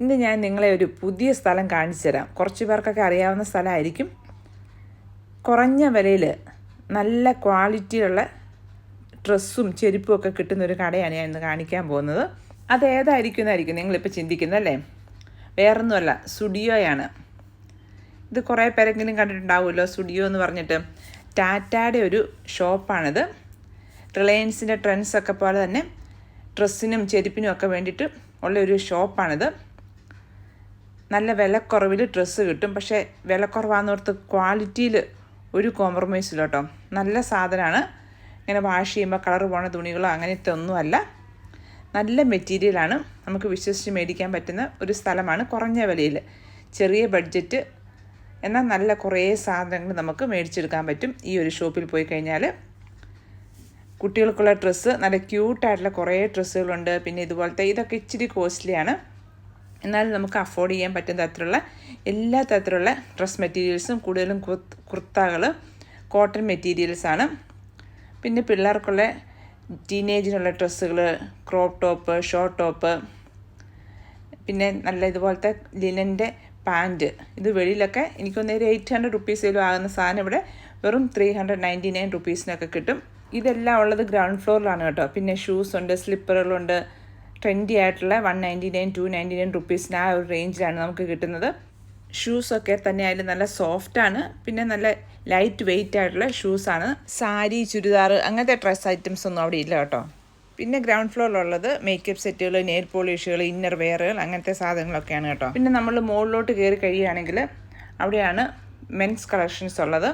ഇന്ന് ഞാൻ നിങ്ങളെ ഒരു പുതിയ സ്ഥലം കാണിച്ചു തരാം കുറച്ച് പേർക്കൊക്കെ അറിയാവുന്ന സ്ഥലമായിരിക്കും. കുറഞ്ഞ വിലയിൽ നല്ല ക്വാളിറ്റിയുള്ള ഡ്രസ്സും ചെരുപ്പും ഒക്കെ കിട്ടുന്ന ഒരു കടയാണ് ഞാൻ ഇന്ന് കാണിക്കാൻ പോകുന്നത്. അത് ഏതായിരിക്കും എന്നായിരിക്കും നിങ്ങളിപ്പോൾ ചിന്തിക്കുന്നല്ലേ വേറൊന്നുമല്ല സ്റ്റുഡിയോയാണ്. ഇത് കുറേ പേരെങ്കിലും കണ്ടിട്ടുണ്ടാവുമല്ലോ? സ്റ്റുഡിയോ എന്ന് പറഞ്ഞിട്ട് ടാറ്റയുടെ ഒരു ഷോപ്പാണിത്. റിലയൻസിന്റെ ട്രെൻഡ്സൊക്കെ പോലെ തന്നെ ഡ്രസ്സിനും ചെരുപ്പിനും ഒക്കെ വേണ്ടിയിട്ട് ഉള്ള ഒരു ഷോപ്പാണിത്. നല്ല വിലക്കുറവിൽ ഡ്രസ്സ് കിട്ടും. പക്ഷേ വിലക്കുറവാന്നോർത്ത് ക്വാളിറ്റിയിൽ ഒരു കോംപ്രമൈസ് ഇല്ല കേട്ടോ നല്ല സാധനമാണ് ഇങ്ങനെ വാഷ് ചെയ്യുമ്പോൾ കളർ പോണ തുണികളോ അങ്ങനത്തെ ഒന്നുമല്ല. നല്ല മെറ്റീരിയലാണ്. നമുക്ക് വിശ്വസിച്ച് മേടിക്കാൻ പറ്റുന്ന ഒരു സ്ഥലമാണ് കുറഞ്ഞ വിലയിൽ ചെറിയ ബഡ്ജറ്റ്. എന്നാൽ നല്ല കുറേ സാധനങ്ങൾ നമുക്ക് മേടിച്ചെടുക്കാൻ പറ്റും ഈ ഒരു ഷോപ്പിൽ പോയി കഴിഞ്ഞാൽ കുട്ടികൾക്കുള്ള ഡ്രസ്സ് നല്ല ക്യൂട്ടായിട്ടുള്ള കുറേ ഡ്രസ്സുകളുണ്ട്. പിന്നെ ഇതുപോലത്തെ ഇതൊക്കെ ഇച്ചിരി കോസ്റ്റ്ലിയാണ്. എന്നാലും നമുക്ക് അഫോർഡ് ചെയ്യാൻ പറ്റുന്ന തരത്തിലുള്ള എല്ലാ തരത്തിലുള്ള ഡ്രസ് മെറ്റീരിയൽസും കൂടുതലും കുർത്തകൾ കോട്ടൺ മെറ്റീരിയൽസാണ് പിന്നെ പിള്ളേർക്കുള്ള ടീനേജിനുള്ള ഡ്രസ്സുകൾ ക്രോപ്പ് ടോപ്പ് ഷോർട്ട് ടോപ്പ് പിന്നെ നല്ല ഇതുപോലത്തെ ലിനന്റെ പാന്റ് ഇത് വെളിയിലൊക്കെ എനിക്കൊന്ന് ഒരു എയ്റ്റ് ഹൺഡ്രഡ് റുപ്പീസിലും ആകുന്ന സാധനം ഇവിടെ വെറും ത്രീ ഹൺഡ്രഡ് നയന്റി നയൻ റുപ്പീസിനൊക്കെ കിട്ടും. ഇതെല്ലാം ഉള്ളത് ഗ്രൗണ്ട് ഫ്ലോറിലാണ് കേട്ടോ. പിന്നെ ഷൂസ് ഉണ്ട് സ്ലിപ്പറുകളുണ്ട് ട്രെൻഡി ആയിട്ടുള്ള one ninety nine two ninety nine റുപ്പീസിന് ആ ഒരു റേഞ്ചിലാണ് നമുക്ക് കിട്ടുന്നത്. ഷൂസൊക്കെ തന്നെ അതിൽ നല്ല സോഫ്റ്റാണ് പിന്നെ നല്ല ലൈറ്റ് വെയിറ്റ് ആയിട്ടുള്ള ഷൂസാണ് സാരി ചുരിദാർ അങ്ങനത്തെ ഡ്രസ് ഐറ്റംസ് ഒന്നും അവിടെ ഇല്ല കേട്ടോ. പിന്നെ ഗ്രൗണ്ട് ഫ്ലോറിലുള്ളത് മേക്കപ്പ് സെറ്റുകൾ നെയിൽ പോളിഷുകൾ ഇന്നർ വെയറുകൾ അങ്ങനത്തെ സാധനങ്ങളൊക്കെയാണ് കേട്ടോ. പിന്നെ നമ്മൾ മുകളിലോട്ട് കയറി കഴിയുകയാണെങ്കിൽ അവിടെയാണ് മെൻസ് കളക്ഷൻസ് ഉള്ളത്.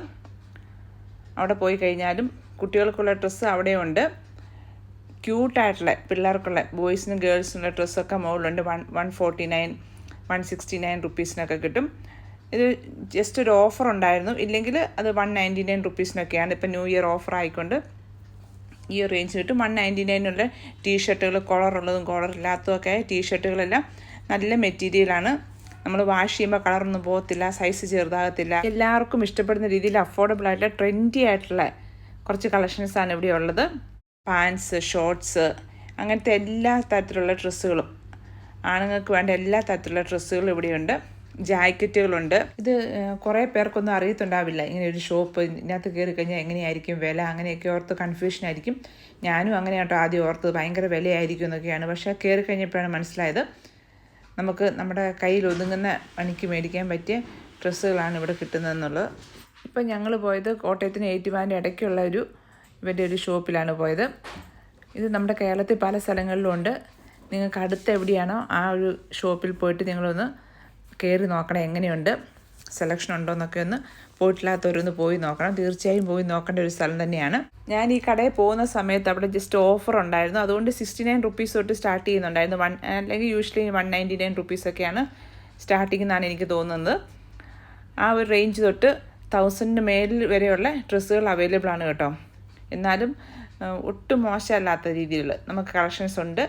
അവിടെ പോയി കഴിഞ്ഞാലും കുട്ടികൾക്കുള്ള ഡ്രസ്സ് അവിടെയുണ്ട്. ക്യൂട്ടായിട്ടുള്ള പിള്ളേർക്കുള്ള ബോയ്സിനും ഗേൾസിനുള്ള ഡ്രസ്സൊക്കെ മുകളിലുണ്ട് one one forty nine one sixty nine റുപ്പീസിനൊക്കെ കിട്ടും. ഇത് ജസ്റ്റ് ഒരു ഓഫർ ഉണ്ടായിരുന്നു. ഇല്ലെങ്കിൽ അത് വൺ നയന്റി നയൻ റുപ്പീസിനൊക്കെയാണ് ഇപ്പം ന്യൂ ഇയർ ഓഫർ ആയിക്കൊണ്ട് ഈ ഒരു റേഞ്ച് കിട്ടും. വൺ നയന്റി നയനുള്ള ടീഷർട്ടുകൾ കോളറുള്ളതും ഒക്കെ ടീഷർട്ടുകളെല്ലാം നല്ല മെറ്റീരിയലാണ് നമ്മൾ വാഷ് ചെയ്യുമ്പോൾ കളറൊന്നും പോകത്തില്ല സൈസ് ചെറുതാകത്തില്ല. എല്ലാവർക്കും ഇഷ്ടപ്പെടുന്ന രീതിയിൽ അഫോർഡബിൾ ആയിട്ടുള്ള ട്രെൻഡി ആയിട്ടുള്ള കുറച്ച് കളക്ഷൻസാണ് ഇവിടെ ഉള്ളത്. പാൻസ് ഷോർട്ട്സ് അങ്ങനത്തെ എല്ലാ തരത്തിലുള്ള ഡ്രസ്സുകളും. ആണുങ്ങൾക്ക് വേണ്ട എല്ലാ തരത്തിലുള്ള ഡ്രസ്സുകളും ഇവിടെയുണ്ട്. ജാക്കറ്റുകളുണ്ട്. ഇത് കുറേ പേർക്കൊന്നും അറിയത്തുണ്ടാവില്ല. ഇങ്ങനെ ഒരു ഷോപ്പ് ഇതിനകത്ത് കയറി കഴിഞ്ഞാൽ എങ്ങനെയായിരിക്കും വില? അങ്ങനെയൊക്കെ ഓർത്ത് കൺഫ്യൂഷൻ ആയിരിക്കും. ഞാനും അങ്ങനെ കേട്ടോ ആദ്യം ഓർത്ത് ഭയങ്കര വിലയായിരിക്കും എന്നൊക്കെയാണ്. പക്ഷേ കയറി കഴിഞ്ഞപ്പോഴാണ് മനസ്സിലായത്. നമുക്ക് നമ്മുടെ കയ്യിൽ ഒതുങ്ങുന്ന പണിക്ക് മേടിക്കാൻ പറ്റിയ ഡ്രസ്സുകളാണ് ഇവിടെ കിട്ടുന്നതെന്നുള്ളത്. ഇപ്പം ഞങ്ങൾ പോയത് കോട്ടയത്തിന് ഏറ്റുമാന്റെ ഇടയ്ക്കുള്ള ഒരു ഇവരുടെ ഒരു ഷോപ്പിലാണ് പോയത്. ഇത് നമ്മുടെ കേരളത്തിൽ പല സ്ഥലങ്ങളിലും ഉണ്ട് നിങ്ങൾക്ക് അടുത്ത് എവിടെയാണോ ആ ഒരു ഷോപ്പിൽ പോയിട്ട് നിങ്ങളൊന്ന് കയറി നോക്കണം എങ്ങനെയുണ്ട്? സെലക്ഷൻ ഉണ്ടോ എന്നൊക്കെ ഒന്ന് പോയിട്ടില്ലാത്തവരൊന്ന് പോയി നോക്കണം. തീർച്ചയായും പോയി നോക്കേണ്ട ഒരു സ്ഥലം തന്നെയാണ്. ഞാൻ ഈ കടയിൽ പോകുന്ന സമയത്ത് അവിടെ ജസ്റ്റ് ഓഫർ ഉണ്ടായിരുന്നു. അതുകൊണ്ട് സിക്സ്റ്റി നയൻ റുപ്പീസ് തൊട്ട് സ്റ്റാർട്ട് ചെയ്യുന്നുണ്ടായിരുന്നു. വൺ അല്ലെങ്കിൽ യൂഷ്വലി വൺ നയന്റി നയൻ റുപ്പീസൊക്കെയാണ് സ്റ്റാർട്ടിംഗ് എന്നാണ് എനിക്ക് തോന്നുന്നത്. ആ ഒരു റേഞ്ച് തൊട്ട് തൗസൻഡിന് മേലിൽ വരെയുള്ള ഡ്രസ്സുകൾ അവൈലബിൾ ആണ് കേട്ടോ. എന്നാലും ഒട്ടും മോശമല്ലാത്ത രീതിയിൽ നമുക്ക് കളക്ഷൻസ് ഉണ്ട്.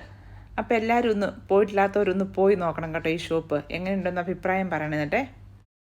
അപ്പോൾ എല്ലാവരും ഒന്ന് പോയിട്ടില്ലാത്തവരൊന്ന് പോയി നോക്കണം കേട്ടോ ഈ ഷോപ്പ് എങ്ങനെയുണ്ടെന്ന് അഭിപ്രായം പറയണം